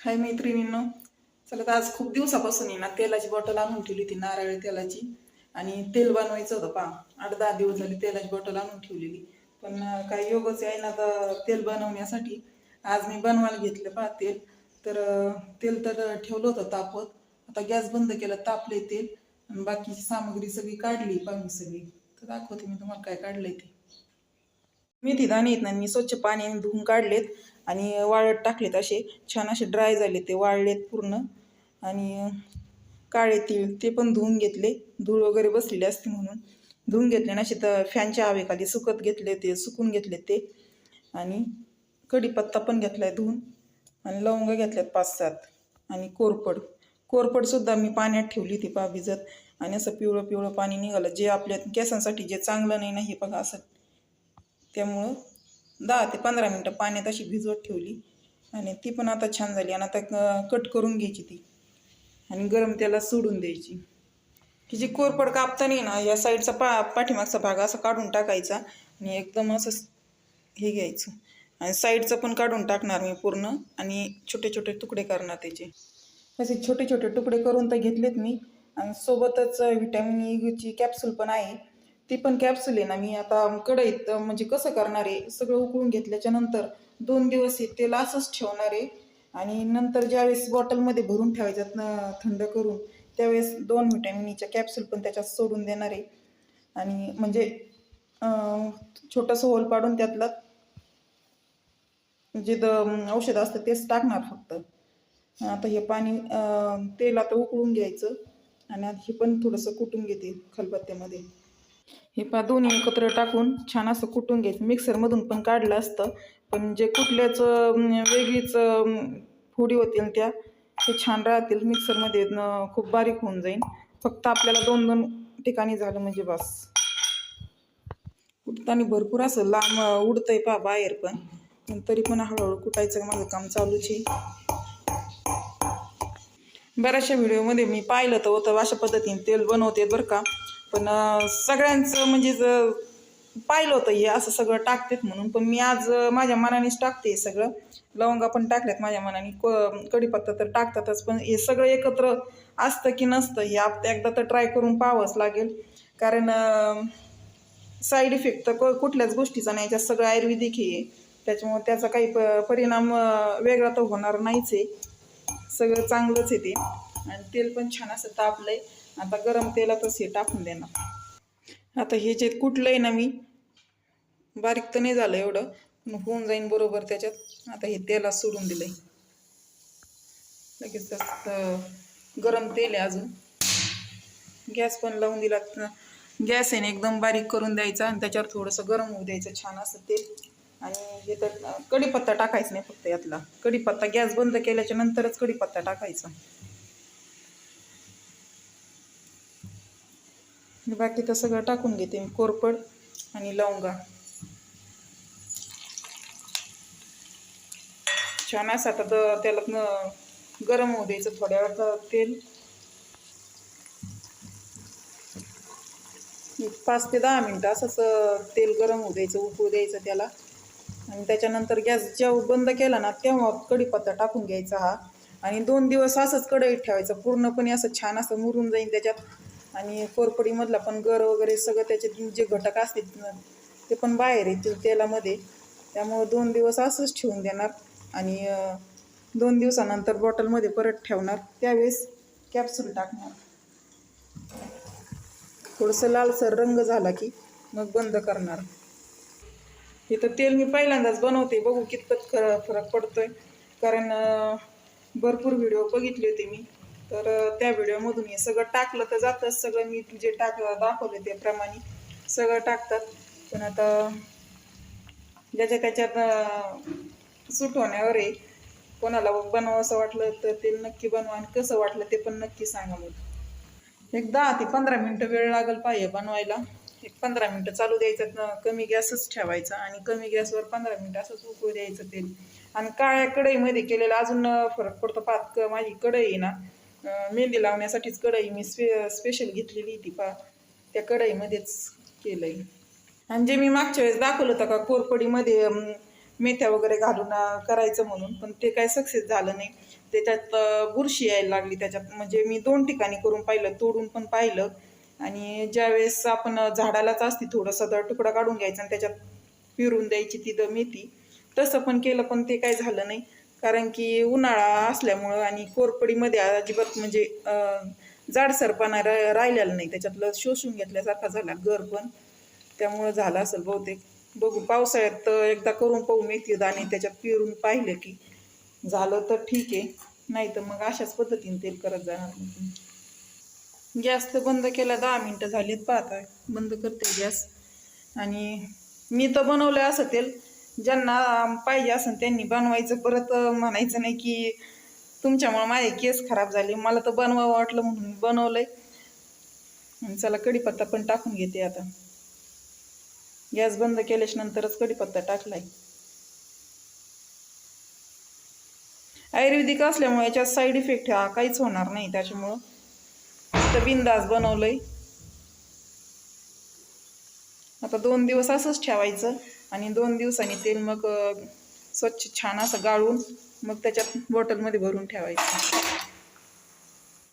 हाय मैत्रिणींनो चला तर आज खूप दिवसापासून आहे ना तेलाची बॉटल आणून ठेवली होती नारळ तेलाची. आणि तेल बनवायचं होतं पा आठ दहा दिवस झाले तेलाची बॉटल आणून ठेवलेली. पण काही योगच आहे ना तर तेल बनवण्यासाठी. आज मी बनवायला घेतलं पा तेल. तर तेल तर ठेवलं होतं तापत आता गॅस बंद केला तापले तेल. आणि बाकीची सामग्री सगळी काढली पा मी सगळी. तर दाखवते मी तुम्हाला काय काढलंय ते. मेथी दाणे आहेत ना मी स्वच्छ पाण्याने धुवून काढलेत आणि वाळत टाकलेत असे. छान असे ड्राय झाले ते वाळलेत पूर्ण. आणि काळे तीळ ते पण धुवून घेतले. धूळ वगैरे बसलेले असते म्हणून. धुवून घेतले ना असे तर फॅनच्या हवेखाली सुकत घेतले ते सुकून घेतले ते. आणि कढीपत्ता पण घेतलाय धुवून. आणि लवंग घेतल्यात पाच सात आणि कोरपड. कोरपडसुद्धा मी पाण्यात ठेवली ती पा भिजत. आणि असं पिवळं पिवळं पाणी निघालं. जे आपल्या केसांसाठी जे चांगलं नाही ना हे बघा असं त्यामुळं दहा ते पंधरा मिनटं पाण्यात अशी भिजवत ठेवली. आणि ती पण आता छान झाली. आणि आता क- कट करून घ्यायची ती. आणि गरम त्याला सोडून द्यायची. की जी कोरपड कापताना ना या साईडचा पा पाठीमागचा भाग असा काढून टाकायचा. आणि एकदम असं हे घ्यायचं. आणि साईडचं पण काढून टाकणार मी पूर्ण. आणि छोटे छोटे तुकडे करणार त्याचे. असे छोटे छोटे तुकडे करून तर घेतलेत मी. आणि सोबतच व्हिटॅमिन ईची कॅप्सूल पण आहे. ते पण कॅप्सूल आहे ना. मी आता कढईत म्हणजे कसं करणार आहे सगळं उकळून घेतल्याच्या नंतर दोन दिवस हे तेल असंच ठेवणार आहे. आणि नंतर ज्यावेळेस बॉटलमध्ये भरून ठेवायच्यात ना थंड करून त्यावेळेस दोन व्हिटॅमिनीच्या कॅप्सूल पण त्याच्यात सोडून देणार आहे. आणि म्हणजे छोटंसं होल पाडून त्यातलं जे द औषध असतं तेच टाकणार फक्त. आता हे पाणी तेल आता उकळून घ्यायचं. आणि हे पण थोडंसं कुटून घेते खलबत्त्यामध्ये. हे पा दोन्ही एकत्र टाकून छान असं कुटून घ्यायचं. मिक्सरमधून पण काढलं असतं पण जे कुठल्याचं वेगळीच अं, फोडी होतील त्या ते छान राहतील. मिक्सरमध्ये खूप बारीक होऊन जाईल. फक्त आपल्याला दोन दोन ठिकाणी झालं म्हणजे बस. कुटताना भरपूर असं लांब उडतंय पा बाहेर पण. पण तरी पण हळूहळू कुटायचं माझं काम चालूच आहे. बऱ्याचशा व्हिडिओमध्ये मी पाहिलं तर होतं अशा पद्धतीने तेल बनवते बरं का. पण सगळ्यांचं म्हणजे ज- पाहिलं होतं हे असं सगळं टाकतात म्हणून पण मी आज माझ्या मनानेच टाकते हे सगळं. लवंगा पण टाकल्यात माझ्या मनाने क कढीपत्ता तर टाकतातच पण हे सगळं एकत्र असतं की नसतं हे आप एकदा तर ट्राय करून पाहावंच लागेल. कारण साईड इफेक्ट तर क- कुठल्याच गोष्टीचा नाही याच्यात सगळं आयुर्वेदिक हे आहे. त्याच्यामुळे त्याचा काही प परिणाम वेगळा तर होणार नाहीच आहे. सगळं चांगलंच आहे ते. आणि तेल पण छान असं तापलं आहे आता गरम तेलातच हे टाकून देणार. आता हे जे कुठलंय ना मी बारीक तर नाही झालं एवढं पण होऊन जाईन बरोबर त्याच्यात. आता हे तेलात सोडून दिलंय. लगेच गरम तेल आहे अजून. गॅस पण लावून दिला. गॅस आहे ना एकदम बारीक करून द्यायचा आणि त्याच्यावर थोडंसं गरम होऊ द्यायचं छान असं तेल. आणि हे तर कढीपत्ता टाकायचा नाही फक्त यातला. कढीपत्ता गॅस बंद केल्याच्या नंतरच कढीपत्ता टाकायचा. बाकी तर सगळं टाकून घेते मी कोरपड आणि लवंगा. छान असं आता तर त्याला गरम होऊ द्यायचं थोड्या वेळ तेल. एक पाच ते दहा मिनटं असंच तेल गरम होऊ द्यायचं उकळू द्यायचं त्याला. आणि त्याच्यानंतर गॅस जेव्हा बंद केला ना तेव्हा कढीपत्ता टाकून घ्यायचा हा. आणि दोन दिवस असंच कढईत ठेवायचं पूर्णपणे असं छान असं मुरून जाईल त्याच्यात. आणि कोरपडीमधला पण गर वगैरे सगळं त्याचे जे घटक असतील ते पण बाहेर येतील तेलामध्ये. त्यामुळं दोन दिवस असंच ठेवून देणार आणि दोन दिवसानंतर बॉटलमध्ये परत ठेवणार. त्यावेळेस कॅप्सूल टाकणार. थोडंसं लालसर रंग झाला की मग बंद करणार. हे तर तेल मी पहिल्यांदाच बनवते. बघू कितपत फरक पडतोय. कारण भरपूर व्हिडिओ बघितले होते मी. तर त्या व्हिडिओमधून हे सगळं टाकलं तर जातंच सगळं मी जे टाक दाखवले त्याप्रमाणे सगळं टाकतात. पण आता ज्याच्या त्याच्यात सूट होण्यावर आहे कोणाला बनवावं असं वाटलं तर ते नक्की बनवा आणि कसं वाटलं ते पण नक्की सांगा मग. एक दहा ते पंधरा मिनटं वेळ लागेल पाहिजे बनवायला. एक पंधरा मिनटं चालू द्यायचं कमी गॅसच ठेवायचा आणि कमी गॅसवर पंधरा मिनटं असंच उकळू द्यायचं तेल. आणि काळ्या कढईमध्ये केलेलं अजून फरक पडतो. पात क- माझी कढई आहे ना मेहंदी लावण्यासाठीच कढई मी स्पे स्पेशल घेतलेली ती पा त्या कढईमध्येच केलं आहे आणि जे मी मागच्या वेळेस दाखवलं होतं का कोरपडीमध्ये मेथ्या वगैरे घालून करायचं म्हणून पण ते काय सक्सेस झालं नाही. त्याच्यात बुरशी यायला लागली त्याच्यात. म्हणजे मी दोन ठिकाणी करून पाहिलं तोडून पण पाहिलं. आणि ज्यावेळेस आपण झाडालाच असते थोडंसं दर तुकडा काढून घ्यायचा आणि त्याच्यात पिरून द्यायची ती द मेथी. तसं पण केलं पण ते काय झालं नाही. कारण की उन्हाळा असल्यामुळं आणि कोरपडीमध्ये अजिबात म्हणजे जाडसरपणा रा राहिलेला नाही. त्याच्यातलं शोषून घेतल्यासारखा झाला गर पण. त्यामुळं झालं असेल बहुतेक. बघू पावसाळ्यात तर एकदा करून पाहू मेथी दाणे त्याच्यात पिरून पाहिलं की झालं तर ठीक आहे. नाही तर मग अशाच पद्धतीने तेल करत जाणार गॅस तर बंद केला दहा मिनटं झालीत पाहता बंद करते गॅस. आणि मी तर बनवलं असं तेल. ज्यांना पाहिजे असेल त्यांनी बनवायचं. परत म्हणायचं नाही की तुमच्यामुळे माझे केस खराब झाले. मला तर बनवावं वाटलं म्हणून मी बनवलंय. चला कढीपत्ता पण टाकून घेते आता. गॅस बंद केल्याच्या नंतरच कढीपत्ता टाकलाय. आयुर्वेदिक असल्यामुळे याच्यात साईड इफेक्ट हा काहीच होणार नाही त्याच्यामुळं. तर बिंदास बनवलंय. आता दोन दिवस असंच ठेवायचं. आणि दोन दिवसांनी तेल मग स्वच्छ छान असं गाळून मग त्याच्यात बॉटलमध्ये भरून ठेवायचं.